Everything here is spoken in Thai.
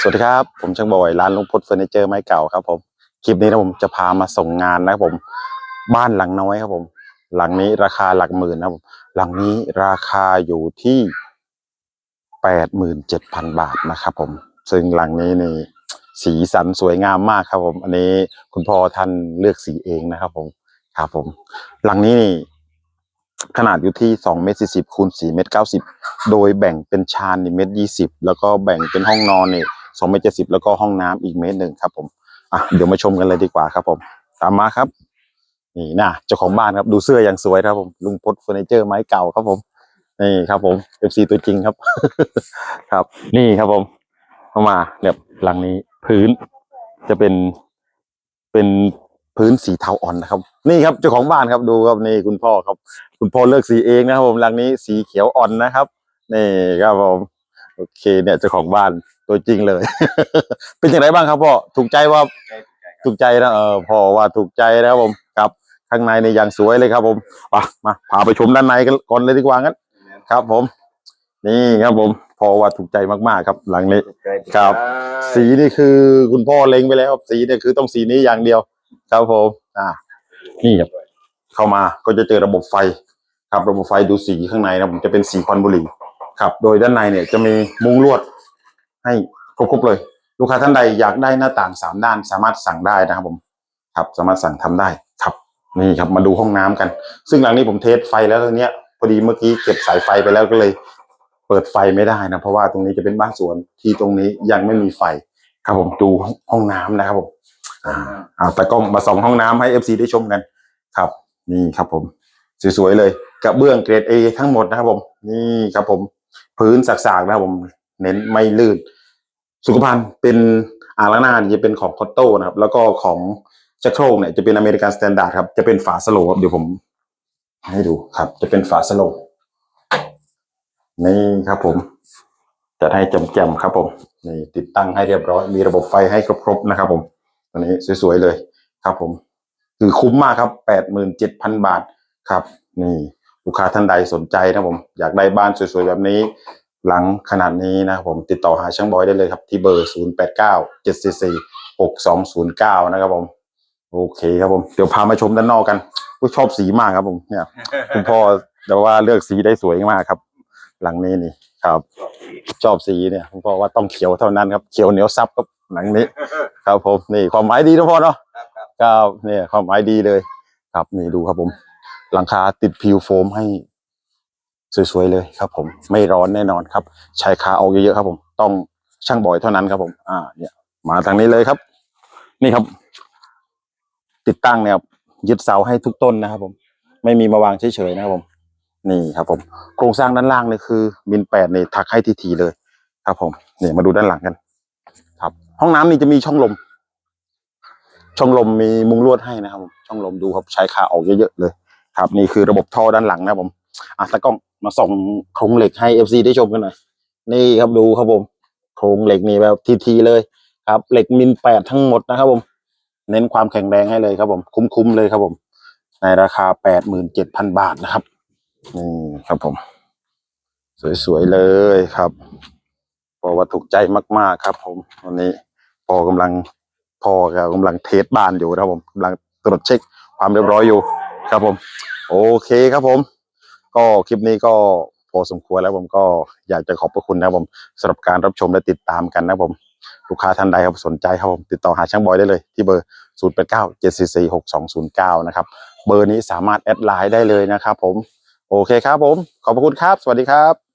สวัสดีครับ ผมช่างบอยร้านลุงพดเฟอร์นิเจอร์ไม้เก่าครับผมคลิปนี้นะผมจะพามาส่งงานนะครับผม บ้านหลังน้อยครับผม หลังนี้ราคาหลักหมื่นนะครับหลังนี้ราคาอยู่ที่แปดหมื่นเจ็ดพันบาทนะครับผม ซึ่งหลังนี้นี่สีสันสวยงามมากครับผม อันนี้คุณพ่อท่านเลือกสีเองนะครับผมครับผม หลังนี้นี่ขนาดอยู่ที่2เมตร40คูณ4เมตร90 โดยแบ่งเป็นชานนี่เมตร20 แล้วก็แบ่งเป็นห้องนอนเนี่ 2เมตร70แล้วก็ห้องน้ำอีกเมตรหนึ่งครับผมอะเดี๋ยวมาชมกันเลยดีกว่าครับผมตามมาครับ นี่นะเจ้าของบ้านครับดูเสื้ออย่างสวยครับผมลุงพดเฟอร์นิเจอร์ไม้เก่าครับผมนี่ครับผม FC ตัวจริงครับ ครับ นี่ครับผมเข้ามาแบบหลังนี้พื้นจะเป็นเป็นพื้นสีเทาอ่อนนะครับ นี่ครับเจ้าของบ้านครับดูครับนี่คุณพ่อครับ คุณพ่อเลือกสีเองนะครับผมหลังนี้สีเขียวอ่อนนะครับ นี่ครับผม โอเคเนี่ยเจ้าของบ้าน ตัวจริงเลย เป็นอย่างไรบ้างครับพ่อถูกใจว่าถูกใจนะเออพ่อว่าถูกใจนะครับผมครับข้างในในอย่างสวยเลยครับ ผมมามาพาไปชมด้านในกันก่อนเลยดีกว่างั้นครับ ผม นี่ครับผมพ่อว่าถูกใจมากๆครับ หลังนี้ครับ สีนี่คือคุณพ่อเล็งไปแล้วครับสีเนี่ยคือต้องสีนี้อย่างเดียว ครับผม อ่า นี่ครับเข้ามาก็จะเจอระบบไฟ ครับระบบไฟดูสีข้างในนะผมจะเป็นสีควันบุหรี่ครับ โดยด้านในเนี่ยจะมีมุ้งลวด ให้ครบๆเลย ลูกค้าท่านใดอยากได้หน้าต่างสามด้าน สามารถสั่งได้นะครับผมครับสามารถสั่งทำได้ครับนี่ครับมาดูห้องน้ำกัน ซึ่งหลังนี้ผมเทสไฟแล้วตอนเนี้ยพอดีเมื่อกี้เก็บสายไฟไปแล้วก็เลย เปิดไฟไม่ได้นะเพราะว่าตรงนี้จะเป็นบ้านสวนที่ตรงนี้ยังไม่มีไฟ ครับผมดูห้องน้ำนะครับผมอ่าอ่าแต่กล้องมาส่องห้องน้ำให้เอฟซีได้ชมกันครับ นี่ครับผมสวยๆเลยกระเบื้องเกรดเอทั้งหมดนะครับผม นี่ครับผม พื้นสากๆนะครับผม เน้นไม่ลื่น สุขภัณฑ์เป็นอางล้านาจะเป็นของคอตโต้นะครับ แล้วก็ของชักโครกเนี่ยจะเป็นอเมริกันสแตนดาร์ดครับ จะเป็นฝาสโลว์ครับเดี๋ยวผม ให้ดูครับ จะเป็นฝาสโลว์นี่ครับผมจัดให้จำๆครับผมนี่ติดตั้งให้เรียบร้อย มีระบบไฟให้ครบๆนะครับผมตัวนี้สวยๆเลยครับผม คือคุ้มมากครับแปดหมื่นเจ็ดพันบาทครับ นี่ลูกค้าท่านใดสนใจนะผม อยากได้บ้านสวยๆแบบนี้ หลังขนาดนี้นะครับผมติดต่อหาช่างบอยได้เลยครับ ที่เบอร์ 0 8 9 7 4 4 6 2 0 9 นะครับผมโอเคครับผมเดี๋ยวพามาชมด้านนอกกันอุ๊ยชอบสีมากครับผมเนี่ยคุณพ่อแต่ว่าเลือกสีได้สวยมากครับ หลังนี้นี่ครับชอบสีเนี่ยคุณพ่อว่าต้องเขียวเท่านั้นครับเขียวเหนียวซับครับหลังนี้ ครับผมนี่ความหมายดีนะพ่อเนาะครับเนี่ยความหมายดีเลย ครับนี่ดูครับผม หลังคาติดพิวโฟมให้ สวยๆเลยครับ ผมไม่ร้อนแน่นอนครับใช้ขาเอาเยอะๆครับ ผมต้องช่างบ่อยเท่านั้นครับผม อ่า เนี่ย มาทางนี้เลยครับ นี่ครับ ติดตั้งเนี่ยครับยึดเสาให้ทุกต้นนะครับ ผม ไม่มีมาวางเฉยๆนะครับผม นี่ครับ ผม โครงสร้างด้านล่างเนี่ยคือมินแปดเนี่ยทักให้ทีๆเลย ครับ ผมเนี่ยมาดูด้านหลังกัน ครับ ห้องน้ำนี่จะมีช่องลม ช่องลมมีมุงลวดให้นะครับผมช่องลมดูครับใช้ขาออกเยอะๆเลย ครับ นี่คือระบบท่อด้านหลังนะครับผม อะตะกล้องมาส่องโครงเหล็กให้เอฟซีได้ชมกันหน่อยนี่ครับดูครับผมโครงเหล็กนี่แบบทีๆเลยครับเหล็กมิลแปดทั้งหมดนะครับผม เน้นความแข็งแรงให้เลยครับผม คุ้มๆเลยครับผม ในราคาแปดหมื่นเจ็ดพันบาทนะครับนี่ครับผม สวยๆเลยครับพอว่าถูกใจมากๆครับ ผมวันนี้พอกำลังพอกำลังเทสบ้านอยู่นะครับผมกำลังตรวจเช็คความเรียบร้อยอยู่ครับผม โอเคครับผม ก็คลิปนี้ก็พอสมควรแล้วผมก็อยากจะขอบพระคุณนะครับผมสำหรับการรับชมและติดตามกันนะครับผมลูกค้าท่านใดครับสนใจครับผมติดต่อหาช่างบอยได้เลยที่เบอร์ 0 8 9 7 4 4 6 2 0 9 นะครับ เบอร์นี้สามารถแอดไลน์ได้เลยนะครับผม โอเคครับผม ขอบพระคุณครับ สวัสดีครับ